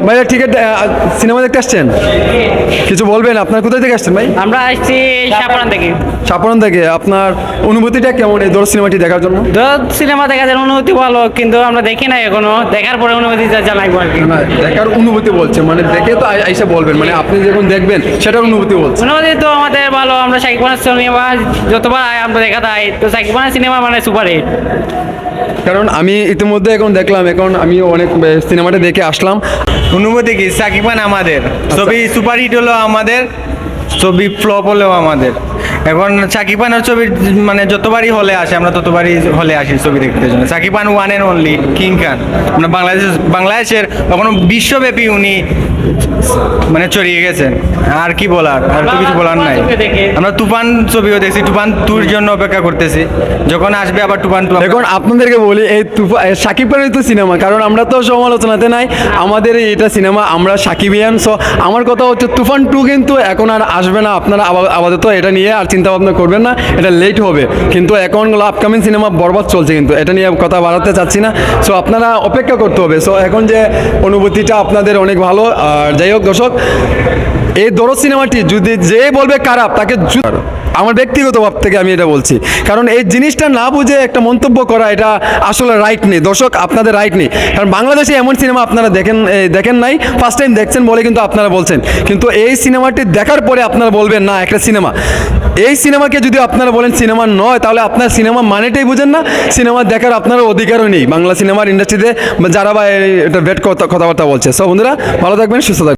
ভাইয়া ticket cinema দেখতে আসছেন? কিছু বলবেন? আপনার কোথায় থেকে আসছেন ভাই? আমরা আসছি সাপান থেকে। চাপড়ন থেকে। আপনার অনুভূতিটা কেমন এই দৌড় সিনেমাটি দেখার জন্য? দরদ সিনেমা দেখার অনুভূতি ভালো কিন্তু আমরা দেখি নাই এখনও। দেখার পরে অনুভূতি জানাইবো আর কি। দেখার অনুভূতি বলছে। মানে দেখে তো আই- আইসা বলবেন। মানে আপনি যখন দেখবেন সেটার অনুভূতি বলছে। অনুভূতি তো আমাদের আমরা সাকিব খানের সিনেমা যতবার আয় আমরা দেখা দেয়। তো সাকিব খানের সিনেমা মানে সুপার। হিট কারণ আমি ইতিমধ্যে এখন দেখলাম এখন আমি অনেক সিনেমাটা দেখে আসলাম। অনুভূতি কি? সাকিব খান আমাদের। ছবি সুপারহিট হলো আমাদের ছবি ফ্লপ হলেও আমাদের। এখন সাকিব খানের ছবি মানে যতবারই হলে আসে আমরা ততবারই হলে আসি ছবি দেখতে জন্য। Shakib Khan one and only king Khan আমরা বাংলাদেশ বাংলাদেশের কখনো বিশ্বব্যাপী উনি মানে ছড়িয়ে গেছেন আর কি বলার? আর তো কিছু বলার নাই। আমরা তুফান ছবিও দেখছি তুফান টুর জন্য অপেক্ষা করতেছি। যখন আসবে আবার তুফান টু এখন আপনাদেরকে বলি এই তুফা এ, সাকিব খানের তো সিনেমা কারণ আমরা তো সমালোচনাতে নাই। আমাদের এটা সিনেমা আমরা সাকিবিয়ান সো আমার কথা হচ্ছে তুফান টু কিন্তু এখন আর আসবে না। আপনারা আপাতত এটা নিয়ে আর চিন্তা ভাবনা করবেন না এটা লেট হবে। কিন্তু এখন আপকামিং সিনেমা বরবাদ চলছে কিন্তু এটা নিয়ে কথা বাড়াতে চাচ্ছি না। সো আপনারা অপেক্ষা করতে হবে। সো এখন যে অনুভূতিটা আপনাদের অনেক ভালো আর যাই হোক দর্শক এই দরদ সিনেমাটি যদি যে বলবে খারাপ, তাকে আমার ব্যক্তিগত ভাব থেকে আমি এটা বলছি। কারণ এই জিনিসটা না বুঝে একটা মন্তব্য করা, এটা আসলে রাইট নেই। দর্শক, আপনাদের রাইট নেই। কারণ বাংলাদেশে এমন সিনেমা আপনারা দেখেন দেখেন নাই। ফার্স্ট টাইম দেখছেন বলে কিন্তু আপনারা বলছেন। কিন্তু এই সিনেমাটি দেখার পরে আপনারা বলবেন, না, একটা সিনেমা। এই সিনেমাকে যদি আপনারা বলেন সিনেমা নয়, তাহলে আপনার সিনেমা মানেটাই বুঝেন না। সিনেমা দেখার আপনার অধিকারও নেই। বাংলা সিনেমার ইন্ডাস্ট্রিতে যারা বা এটা কথা কথাবার্তা বলছে। সব বন্ধুরা, ভালো থাকবেন, সুস্থ থাকবেন।